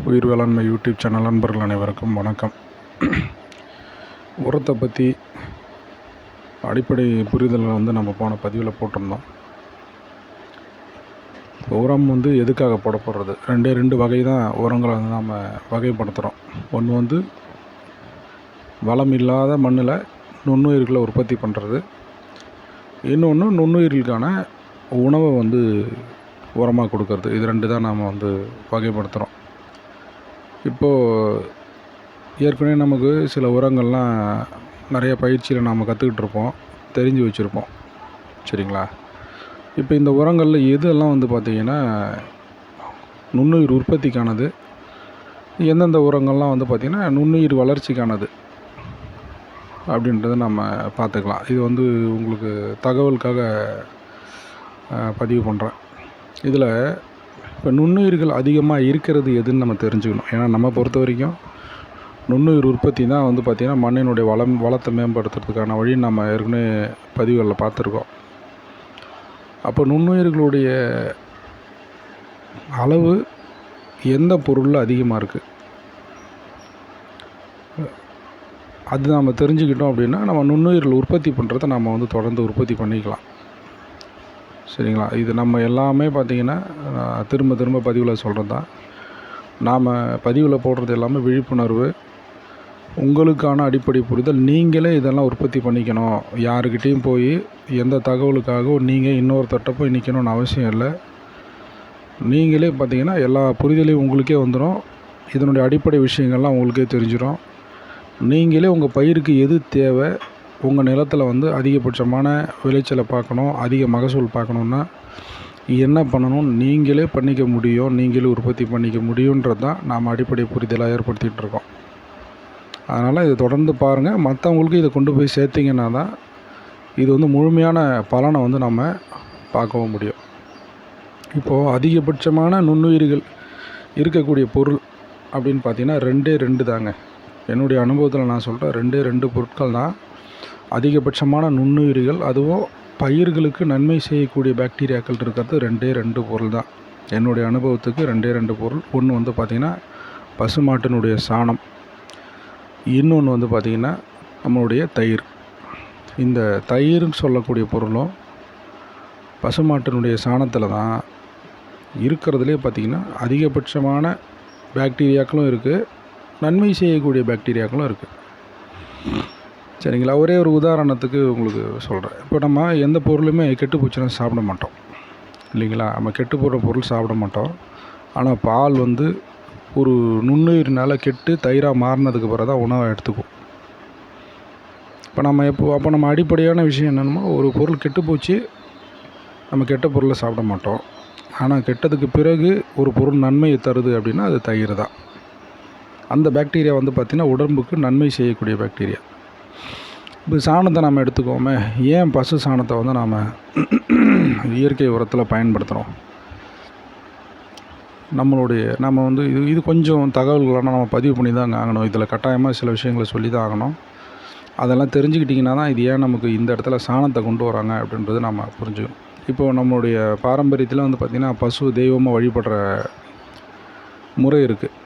உயிர் வேளாண்மை YouTube channel நண்பர்கள் அனைவருக்கும் வணக்கம். உரத்தை பற்றி அடிப்படை புரிதல்களை வந்து நம்ம போன பதிவில் போட்டிருந்தோம். உரம் வந்து எதுக்காக போடப்படுறது ரெண்டே ரெண்டு வகை தான் உரங்களை வந்து நம்ம வகைப்படுத்துகிறோம் ஒன்று வந்து வளம் இல்லாத மண்ணில் நுண்ணுயிர்களை உற்பத்தி பண்ணுறது இன்னொன்று நுண்ணுயிர்களுக்கான உணவை வந்து உரமாக கொடுக்கறது. இது ரெண்டு தான் நாம் வந்து வகைப்படுத்துகிறோம் இப்போது ஏற்கனவே நமக்கு சில உரங்கள்லாம் நிறைய பயிற்சியில் நாம் கற்றுக்கிட்டு இருப்போம் தெரிஞ்சு வச்சுருப்போம். சரிங்களா? இப்போ இந்த உரங்களில் எதெல்லாம் வந்து பார்த்திங்கன்னா நுண்ணுயிர் உற்பத்திக்கானது எந்தெந்த உரங்கள்லாம் வந்து பார்த்திங்கன்னா நுண்ணுயிர் வளர்ச்சிக்கானது அப்படின்றத நம்ம பார்த்துக்கலாம். இது வந்து உங்களுக்கு தகவலுக்காக பதிவு பண்ணுறேன் இதில் இப்போ நுண்ணுயிர்கள் அதிகமாக இருக்கிறது எதுன்னு நம்ம தெரிஞ்சுக்கணும். ஏன்னா நம்ம பொறுத்த வரைக்கும் நுண்ணுயிர் உற்பத்தி தான் வந்து பார்த்திங்கன்னா மண்ணினுடைய வளம் வளத்தை மேம்படுத்துறதுக்கான வழி நம்ம ஏற்கனவே பதிவுகளில் பார்த்துருக்கோம். அப்போ நுண்ணுயிர்களுடைய அளவு எந்த பொருளில் அதிகமாக இருக்குது அது நம்ம தெரிஞ்சுக்கிட்டோம் அப்படின்னா நம்ம நுண்ணுயிர்கள் உற்பத்தி பண்ணுறத நம்ம வந்து தொடர்ந்து உற்பத்தி பண்ணிக்கலாம். சரிங்களா? இது நம்ம எல்லாமே பார்த்திங்கன்னா திரும்ப திரும்ப பதிவில் சொல்கிறது தான் நாம் பதிவில் போடுறது எல்லாமே விழிப்புணர்வு உங்களுக்கான அடிப்படை புரிதல் நீங்களே இதெல்லாம் உற்பத்தி பண்ணிக்கணும். யாருக்கிட்டேயும் போய் எந்த தகவலுக்காகவும் நீங்கள் இன்னொருத்தட்ட போய் நிற்கணும்னு அவசியம் இல்லை. நீங்களே பார்த்தீங்கன்னா எல்லா புரிதலையும் உங்களுக்கே வந்துடும் இதனுடைய அடிப்படை விஷயங்கள்லாம் உங்களுக்கே தெரிஞ்சிடும் நீங்களே உங்கள் பயிருக்கு எது தேவை உங்கள் நிலத்தில் வந்து அதிகபட்சமான விளைச்சலை பார்க்கணும் அதிக மகசூல் பார்க்கணுன்னா என்ன பண்ணணும்? நீங்களே பண்ணிக்க முடியும் நீங்களே உற்பத்தி பண்ணிக்க முடியுன்றது தான் நாம் அடிப்படை புரிதலாக ஏற்படுத்திகிட்டு இருக்கோம். அதனால் இதை தொடர்ந்து பாருங்கள் மற்றவங்களுக்கு இதை கொண்டு போய் சேர்த்திங்கன்னா தான் இது வந்து முழுமையான பலனை வந்து நம்ம பார்க்கவும் முடியும். இப்போது அதிகபட்சமான நுண்ணுயிர்கள் இருக்கக்கூடிய பொருள் அப்படின்னு பார்த்தீங்கன்னா ரெண்டே ரெண்டு தாங்க. என்னுடைய அனுபவத்தில் நான் சொல்கிறேன் ரெண்டே ரெண்டு பொருட்கள் தான் அதிகபட்சமான நுண்ணுயிரிகள் அதுவும் பயிர்களுக்கு நன்மை செய்யக்கூடிய பாக்டீரியாக்கள் இருக்கிறது. ரெண்டே ரெண்டு பொருள் தான். என்னுடைய அனுபவத்துக்கு ரெண்டே ரெண்டு பொருள். ஒன்று வந்து பார்த்திங்கன்னா பசுமாட்டினுடைய சாணம். இன்னொன்று வந்து பார்த்திங்கன்னா நம்மளுடைய தயிர். இந்த தயிர்னு சொல்லக்கூடிய பொருளும் பசுமாட்டினுடைய சாணத்தில் தான் இருக்கிறதுலே பார்த்திங்கன்னா அதிகபட்சமான பாக்டீரியாக்களும் இருக்குது நன்மை செய்யக்கூடிய பாக்டீரியாக்களும் இருக்குது சரிங்களா? ஒரே ஒரு உதாரணத்துக்கு உங்களுக்கு சொல்கிறேன் இப்போ நம்ம எந்த பொருளுமே கெட்டு போச்சுன்னா சாப்பிட மாட்டோம். இல்லைங்களா? நம்ம கெட்டு போகிற பொருள் சாப்பிட மாட்டோம். ஆனால் பால் வந்து ஒரு நுண்ணுயிரினால் கெட்டு தயிராக மாறினதுக்கு பிறகு தான் உணவை எடுத்துக்கும். இப்போ நம்ம எப்போ அப்போ நம்ம அடிப்படையான விஷயம் என்னென்னமோ ஒரு பொருள் கெட்டு போச்சு நம்ம கெட்ட பொருளை சாப்பிட மாட்டோம். ஆனால் கெட்டதுக்கு பிறகு ஒரு பொருள் நன்மையை தருது அப்படின்னா அது தயிர் தான். அந்த பாக்டீரியா வந்து பார்த்திங்கன்னா உடம்புக்கு நன்மை செய்யக்கூடிய பாக்டீரியா இப்போ சாணத்தை நம்ம எடுத்துக்கோமே. ஏன் பசு சாணத்தை வந்து நாம் இயற்கை உரத்தில் பயன்படுத்துகிறோம் நம்மளுடைய நம்ம வந்து இது இது கொஞ்சம் தகவல்களெல்லாம் நம்ம பதிவு பண்ணி தான் ஆகணும். இதில் கட்டாயமாக சில விஷயங்களை சொல்லி தான் ஆகணும். அதெல்லாம் தெரிஞ்சுக்கிட்டிங்கன்னா தான் இது ஏன் நமக்கு இந்த இடத்துல சாணத்தை கொண்டு வராங்க அப்படின்றது நம்ம புரிஞ்சுக்கணும். இப்போது நம்மளுடைய பாரம்பரியத்தில் வந்து பார்த்திங்கன்னா பசு தெய்வமாக வழிபடுற முறை இருக்குது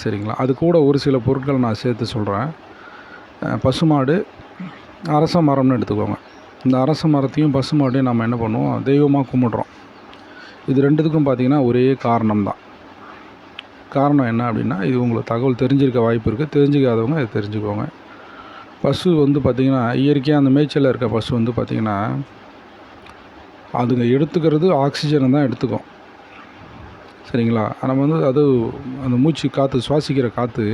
சரிங்களா? அது கூட ஒரு சில பொருட்கள் நான் சேர்த்து சொல்கிறேன் பசுமாடு அரச மரம்னு எடுத்துக்கோங்க. இந்த அரச மரத்தையும் பசுமாட்டையும் நம்ம என்ன பண்ணுவோம்? தெய்வமாக கும்பிட்றோம். இது ரெண்டுத்துக்கும் பார்த்திங்கன்னா ஒரே காரணம் தான் காரணம் என்ன அப்படின்னா இது உங்களுக்கு தகவல் தெரிஞ்சிருக்க வாய்ப்பு இருக்குது தெரிஞ்சுக்காதவங்க இதை தெரிஞ்சுக்கோங்க. பசு வந்து பார்த்திங்கன்னா இயற்கையாக அந்த மேய்ச்சலில் இருக்க பசு வந்து பார்த்திங்கன்னா அதுங்க எடுத்துக்கிறது ஆக்சிஜனை தான் எடுத்துக்கும். சரிங்களா? நம்ம வந்து அது அந்த மூச்சு காற்று சுவாசிக்கிற காற்று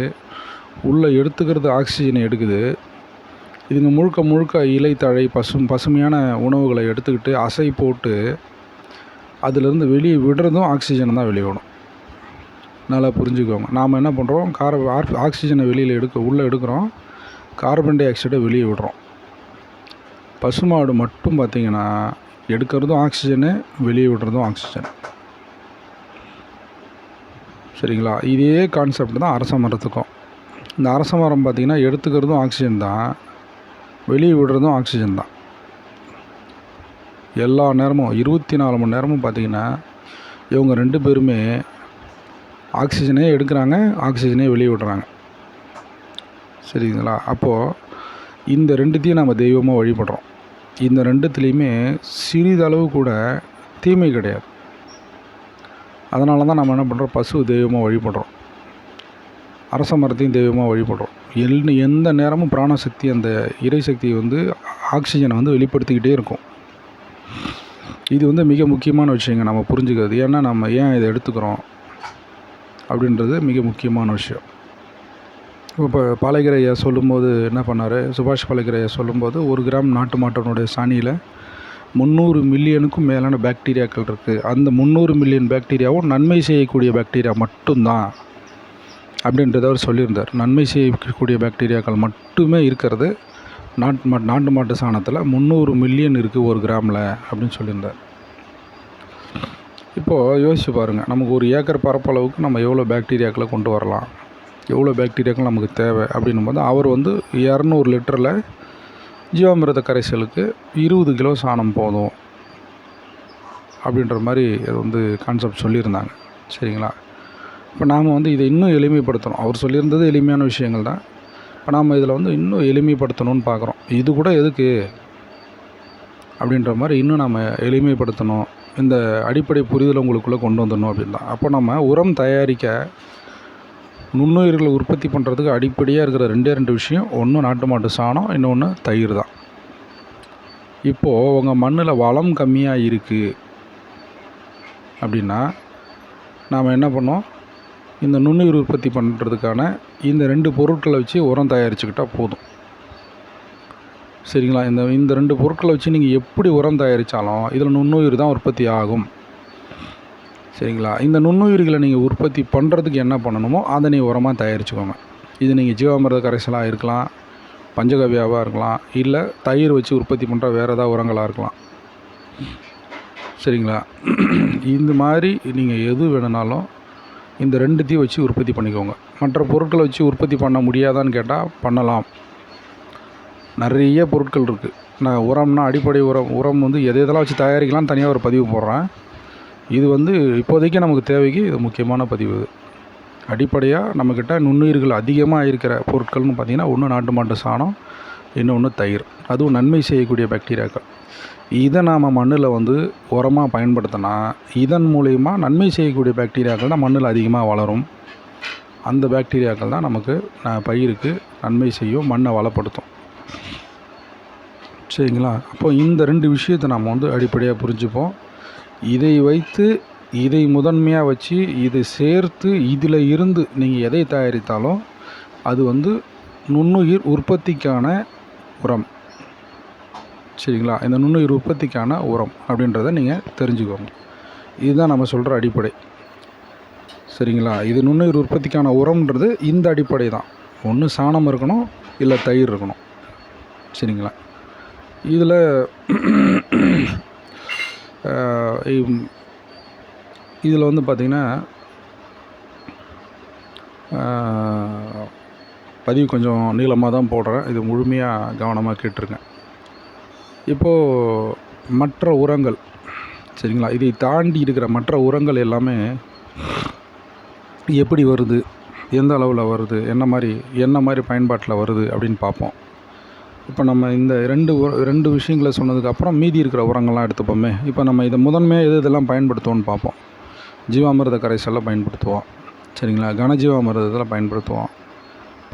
உள்ளே எடுத்துக்கிறது ஆக்சிஜனை எடுக்குது. இதுங்க முழுக்க முழுக்க இலை தழை பசும் பசுமையான உணவுகளை எடுத்துக்கிட்டு அசை போட்டு அதிலிருந்து வெளியே விடுறதும் ஆக்சிஜனை தான் வெளியே விடும் நல்லா புரிஞ்சுக்கோங்க. நாம் என்ன பண்ணுறோம்? கார ஆர்- ஆக்சிஜனை வெளியில் எடுக்க உள்ளே எடுக்கிறோம். கார்பன் டை ஆக்சைடை வெளியே விடுறோம். பசுமாடு மட்டும் பார்த்திங்கன்னா எடுக்கிறதும் ஆக்சிஜனு வெளியே விடுறதும் ஆக்சிஜன். சரிங்களா? இதே கான்செப்ட் தான் அரச மரத்துக்கும். இந்த அரச மரம் பார்த்திங்கன்னா எடுத்துக்கிறதும் ஆக்சிஜன் தான் வெளியே விடுறதும் ஆக்சிஜன் தான். எல்லா நேரமும் இருபத்தி நாலு மணி நேரமும் பார்த்திங்கன்னா இவங்க ரெண்டு பேருமே ஆக்சிஜனே எடுக்கிறாங்க ஆக்சிஜனே வெளியே விடுறாங்க. சரிங்களா? அப்போது இந்த ரெண்டுத்தையும் நம்ம தெய்வமாக வழிபடுறோம். இந்த ரெண்டுத்துலேயுமே சிறிதளவு கூட தீமை கிடையாது. அதனால தான் நம்ம என்ன பண்ணுறோம் பசு தெய்வமாக வழிபடுறோம். அரச மரத்தையும் தெய்வமாக வழிபடுறோம். எல் எந்த நேரமும் பிராணசக்தி அந்த இறைசக்தி வந்து ஆக்சிஜனை வந்து வெளிப்படுத்திக்கிட்டே இருக்கும். இது வந்து மிக முக்கியமான விஷயங்க நம்ம புரிஞ்சுக்கிறது. ஏன்னா நம்ம ஏன் இதை எடுத்துக்கிறோம்? அப்படின்றது மிக முக்கியமான விஷயம். இப்போ பாலைக்கரை சொல்லும்போது என்ன பண்ணார்? சுபாஷ் பாலைக்கரை சொல்லும்போது ஒரு கிராம் நாட்டு மாட்டனுடைய சாணியில் முந்நூறு மில்லியனுக்கும் மேலான பாக்டீரியாக்கள் இருக்குது அந்த முந்நூறு மில்லியன் பாக்டீரியாவும் நன்மை செய்யக்கூடிய பாக்டீரியா மட்டும்தான். அப்படின்றத அவர் சொல்லியிருந்தார். நன்மை செய்யக்கூடிய பாக்டீரியாக்கள் மட்டுமே இருக்கிறது. நாட்டு மா நாட்டு மாட்டு சாணத்தில் முந்நூறு மில்லியன் இருக்குது ஒரு கிராமில் அப்படின்னு சொல்லியிருந்தார். இப்போது யோசிச்சு பாருங்கள் நமக்கு ஒரு ஏக்கர் பரப்பளவுக்கு நம்ம எவ்வளோ பாக்டீரியாக்களை கொண்டு வரலாம்? எவ்வளோ பாக்டீரியாக்கள் நமக்கு தேவை? அப்படின்னும் போது அவர் வந்து இரநூறு லிட்டரில் ஜீவாமிரத கரைசலுக்கு இருபது கிலோ சாணம் போதும். அப்படின்ற மாதிரி அது வந்து கான்செப்ட் சொல்லியிருந்தாங்க. சரிங்களா? இப்போ நாம் வந்து இதை இன்னும் எளிமைப்படுத்தணும். அவர் சொல்லியிருந்தது எளிமையான விஷயங்கள் தான். இப்போ நாம் இதில் வந்து இன்னும் எளிமைப்படுத்தணும்னு பார்க்குறோம். இது கூட எதுக்கு? அப்படின்ற மாதிரி இன்னும் நம்ம எளிமைப்படுத்தணும். இந்த அடிப்படை புரிதல் உங்களுக்குள்ளே கொண்டு வந்துடணும் அப்படின்னு தான். அப்போ நம்ம உரம் தயாரிக்க நுண்ணுயிர்களை உற்பத்தி பண்ணுறதுக்கு அடிப்படையாக இருக்கிற ரெண்டே ரெண்டு விஷயம். ஒன்று நாட்டு மாட்டு சாணம் இன்னொன்று தயிர் தான். இப்போது உங்கள் மண்ணில் வளம் கம்மியாக இருக்குது அப்படின்னா நாம் என்ன பண்ணோம்? இந்த நுண்ணுயிர் உற்பத்தி பண்ணுறதுக்கான இந்த ரெண்டு பொருட்களை வச்சு உரம் தயாரிச்சுக்கிட்டால் போதும். சரிங்களா? இந்த இந்த ரெண்டு பொருட்களை வச்சு நீங்கள் எப்படி உரம் தயாரித்தாலும் இதில் நுண்ணுயிர் தான் உற்பத்தி ஆகும். சரிங்களா? இந்த நுண்ணுயிர்களை நீங்கள் உற்பத்தி பண்ணுறதுக்கு என்ன பண்ணணுமோ அதை நீங்கள் உரமாக தயாரிச்சுக்கோங்க. இது நீங்கள் ஜீவாமிரத கரைசலாக இருக்கலாம் பஞ்சகவியாவாக இருக்கலாம் இல்லை தயிர் வச்சு உற்பத்தி பண்ணுற வேறு ஏதாவது உரங்களாக இருக்கலாம். சரிங்களா? இந்த மாதிரி நீங்கள் எது வேணுனாலும் இந்த ரெண்டுத்தையும் வச்சு உற்பத்தி பண்ணிக்கோங்க. மற்ற பொருட்களை வச்சு உற்பத்தி பண்ண முடியாதான்னு கேட்டால் பண்ணலாம். நிறைய பொருட்கள் இருக்குது நான் உரம்னா அடிப்படை உரம் உரம் வந்து எதை எதெல்லாம் வச்சு தயாரிக்கலாம் தனியாக ஒரு பதிவு போடுறேன். இது வந்து இப்போதைக்கு நமக்கு தேவைக்கு இது முக்கியமான பதிவு. இது அடிப்படையாக நம்மக்கிட்ட நுண்ணுயிர்கள் அதிகமாக இருக்கிற பொருட்கள்னு பார்த்திங்கன்னா ஒன்று நாட்டு மாட்டு சாணம் இன்னொன்று தயிர். அதுவும் நன்மை செய்யக்கூடிய பாக்டீரியாக்கள் இதை நாம் மண்ணில் வந்து உரமாக பயன்படுத்தினா இதன் மூலயமா நன்மை செய்யக்கூடிய பாக்டீரியாக்கள் தான் மண்ணில் அதிகமாக வளரும். அந்த பாக்டீரியாக்கள் தான் நமக்கு பயிருக்கு நன்மை செய்யும் மண்ணை வளப்படுத்தும். சரிங்களா? அப்போ இந்த ரெண்டு விஷயத்தை நம்ம வந்து அடிப்படையாக புரிஞ்சுப்போம். இதை வைத்து இதை முதன்மையாக வச்சு இதை சேர்த்து இதில் இருந்து நீங்கள் எதை தயாரித்தாலும் அது வந்து நுண்ணுயிர் உற்பத்திக்கான உரம். சரிங்களா? இந்த நுண்ணுயிர் உற்பத்திக்கான உரம் அப்படின்றத நீங்கள் தெரிஞ்சுக்கோங்க. இதுதான் நம்ம சொல்கிற அடிப்படை. சரிங்களா? இது நுண்ணுயிர் உற்பத்திக்கான உரம்ன்றது இந்த அடிப்படை தான். ஒன்று சாணம் இருக்கணும் இல்லை தயிர் இருக்கணும். சரிங்களா? இதில் இதில் வந்து பார்த்திங்கன்னா பதிவு கொஞ்சம் நீளமாக தான் போடுறேன். இது முழுமையாக கவனமாக கேட்டிருக்கேன் இப்போது மற்ற உரங்கள் சரிங்களா? இதை தாண்டி இருக்கிற மற்ற உரங்கள் எல்லாமே எப்படி வருது? எந்த அளவில் வருது? என்ன மாதிரி என்ன மாதிரி பயன்பாட்டில் வருது அப்படின்னு பார்ப்போம். இப்போ நம்ம இந்த ரெண்டு ரெண்டு விஷயங்களை சொன்னதுக்கப்புறம் மீதி இருக்கிற உரங்கள்லாம் எடுத்துப்போமே. இப்போ நம்ம இதை முதன்மையாக எது இதெல்லாம் பயன்படுத்துவோம்னு பார்ப்போம். ஜீவாமிரத கரைசலில் பயன்படுத்துவோம். சரிங்களா? கனஜீவாமிரதத்தில் பயன்படுத்துவோம்.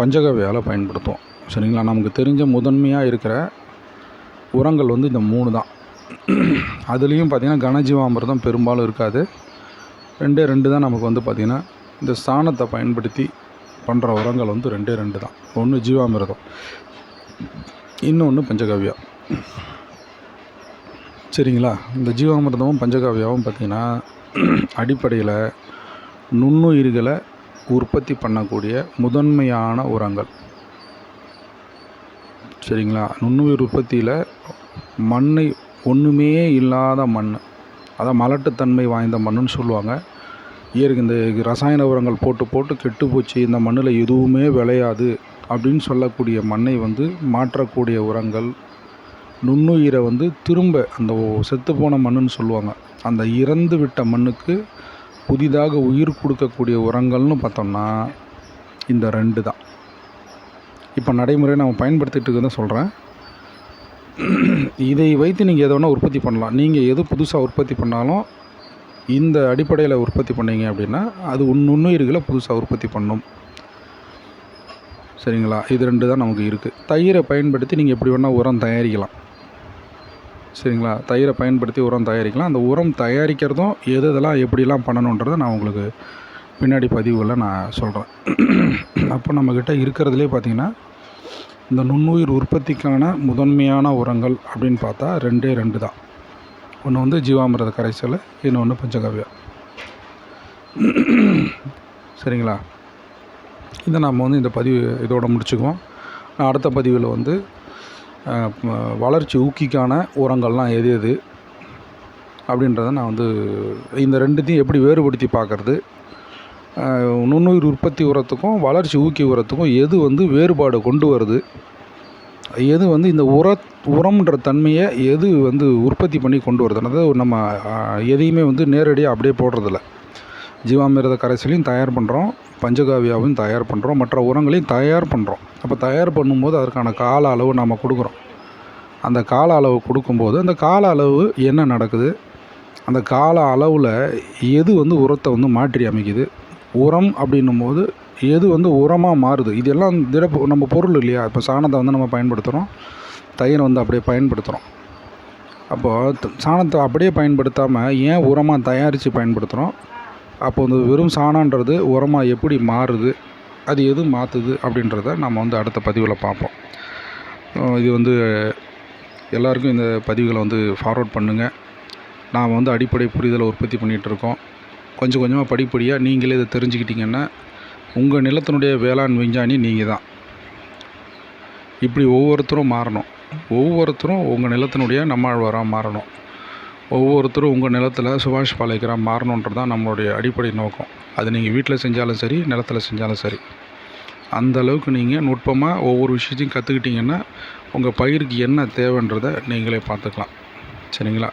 பஞ்சகவ்யாவில் பயன்படுத்துவோம். சரிங்களா? நமக்கு தெரிஞ்ச முதன்மையாக இருக்கிற உரங்கள் வந்து இந்த மூணு தான். அதுலேயும் பார்த்திங்கன்னா கனஜீவாமிர்தம் பெரும்பாலும் இருக்காது. ரெண்டே ரெண்டு தான் நமக்கு வந்து பார்த்திங்கன்னா இந்த சாணத்தை பயன்படுத்தி பண்ணுற உரங்கள் வந்து ரெண்டே ரெண்டு தான். ஒன்று ஜீவாமிரதம் இன்னொன்று பஞ்சகவ்யா சரிங்களா? இந்த ஜீவாமிர்தமும் பஞ்சகாவியாவும் பார்த்திங்கன்னா அடிப்படையில் நுண்ணுயிர்களை உற்பத்தி பண்ணக்கூடிய முதன்மையான உரங்கள். சரிங்களா? நுண்ணுயிர் உற்பத்தியில் மண்ணை ஒன்றுமே இல்லாத மண் அதான் மலட்டுத்தன்மை வாய்ந்த மண்ணுன்னு சொல்லுவாங்க. இயற்கை இந்த ரசாயன உரங்கள் போட்டு போட்டு கெட்டு போச்சு இந்த மண்ணில் எதுவுமே விளையாது அப்படின்னு சொல்லக்கூடிய மண்ணை வந்து மாற்றக்கூடிய உரங்கள். நுண்ணுயிரை வந்து திரும்ப அந்த செத்துப்போன மண்ணுன்னு சொல்லுவாங்க. அந்த இறந்து விட்ட மண்ணுக்கு புதிதாக உயிர் கொடுக்கக்கூடிய உரங்கள்னு பார்த்தோம்னா இந்த ரெண்டு தான். இப்போ நடைமுறை நம்ம பயன்படுத்திகிட்டு இருக்கிறத சொல்கிறேன் இதை வைத்து நீங்கள் எதை வேணால் உற்பத்தி பண்ணலாம். நீங்கள் எது புதுசாக உற்பத்தி பண்ணாலும் இந்த அடிப்படையில் உற்பத்தி பண்ணீங்க அப்படின்னா அது ஒன்று நுண்ணுயிர்களை புதுசாக உற்பத்தி பண்ணும். சரிங்களா? இது ரெண்டு தான் நமக்கு இருக்குது தயிரை பயன்படுத்தி நீங்கள் எப்படி வேணால் உரம் தயாரிக்கலாம். சரிங்களா? தயிரை பயன்படுத்தி உரம் தயாரிக்கலாம். அந்த உரம் தயாரிக்கிறதும் எது இதெல்லாம் எப்படிலாம் பண்ணணுன்றதை நான் உங்களுக்கு பின்னாடி பதிவுகளில் நான் சொல்கிறேன் அப்போ நம்மக்கிட்ட இருக்கிறதுலே பார்த்திங்கன்னா இந்த நுண்ணுயிர் உற்பத்திக்கான முதன்மையான உரங்கள் அப்படின்னு பார்த்தா ரெண்டே ரெண்டு தான். ஒன்று வந்து ஜீவாமிரத கரைசல் இன்னொன்று பஞ்சகவ்யம் சரிங்களா? இதை நம்ம வந்து இந்த பதிவு இதோட முடிச்சுக்குவோம். நான் அடுத்த பதிவில் வந்து வளர்ச்சி ஊக்கிக்கான உரங்கள்லாம் எது எது அப்படின்றத நான் வந்து இந்த ரெண்டுத்தையும் எப்படி வேறுபடுத்தி பார்க்கறது? நுண்ணுயிர் உற்பத்தி உரத்துக்கும் வளர்ச்சி ஊக்கி உரத்துக்கும் எது வந்து வேறுபாடு கொண்டு வருது? எது வந்து இந்த உர உரம்ன்ற தன்மையை எது வந்து உற்பத்தி பண்ணி கொண்டு வருது அதாவது நம்ம எதையுமே வந்து நேரடியாக அப்படியே போடுறதில்ல. ஜீவாமிரத கரைசலையும் தயார் பண்ணுறோம் பஞ்சகாவியாவும் தயார் பண்ணுறோம் மற்ற உரங்களையும் தயார் பண்ணுறோம் அப்போ தயார் பண்ணும்போது அதற்கான கால அளவு நம்ம கொடுக்குறோம். அந்த கால அளவு கொடுக்கும்போது அந்த கால அளவு என்ன நடக்குது? அந்த கால அளவில் எது வந்து உரத்தை வந்து மாற்றி அமைக்குது? உரம் அப்படின்னும் போது எது வந்து உரமாக மாறுது? இதெல்லாம் திட நம்ம பொருள் இல்லையா? இப்போ சாணத்தை வந்து நம்ம பயன்படுத்துகிறோம் தயிரை வந்து அப்படியே பயன்படுத்துகிறோம் அப்போது சாணத்தை அப்படியே பயன்படுத்தாமல் ஏன் உரமாக தயாரித்து பயன்படுத்துகிறோம் அப்போ வந்து வெறும் சாணன்றது உரமாக எப்படி மாறுது அது எது மாற்றுது அப்படின்றத நம்ம வந்து அடுத்த பதிவில் பார்ப்போம். இது வந்து எல்லாருக்கும் இந்த பதிவுகளை வந்து ஃபார்வர்ட் பண்ணுங்கள் நாம் வந்து அடிப்படை புரிதலை உற்பத்தி பண்ணிகிட்டு இருக்கோம். கொஞ்சம் கொஞ்சமாக படிப்படியாக நீங்களே இதை தெரிஞ்சுக்கிட்டீங்கன்னா உங்கள் நிலத்தினுடைய வேளாண் விஞ்ஞானி நீங்கள் தான். இப்படி ஒவ்வொருத்தரும் மாறணும். ஒவ்வொருத்தரும் உங்கள் நிலத்தினுடைய நம்மாழ்வாராக மாறணும். ஒவ்வொருத்தரும் உங்கள் நிலத்தில் சுபாஷ் பாலேக்கராக மாறணுன்றது தான் நம்மளுடைய அடிப்படை நோக்கம். அது நீங்கள் வீட்டில் செஞ்சாலும் சரி நிலத்தில் செஞ்சாலும் சரி. அந்த அளவுக்கு நீங்கள் நுட்பமாக ஒவ்வொரு விஷயத்தையும் கற்றுக்கிட்டிங்கன்னா உங்கள் பயிருக்கு என்ன தேவைன்றதை நீங்களே பார்த்துக்கலாம். சரிங்களா?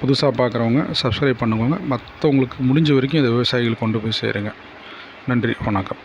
புதுசாக பார்க்குறவங்க சப்ஸ்கிரைப் பண்ணுவாங்க மற்றவங்களுக்கு முடிஞ்ச வரைக்கும் இதை விவசாயிகள் கொண்டு போய் சேருங்க. நன்றி வணக்கம்.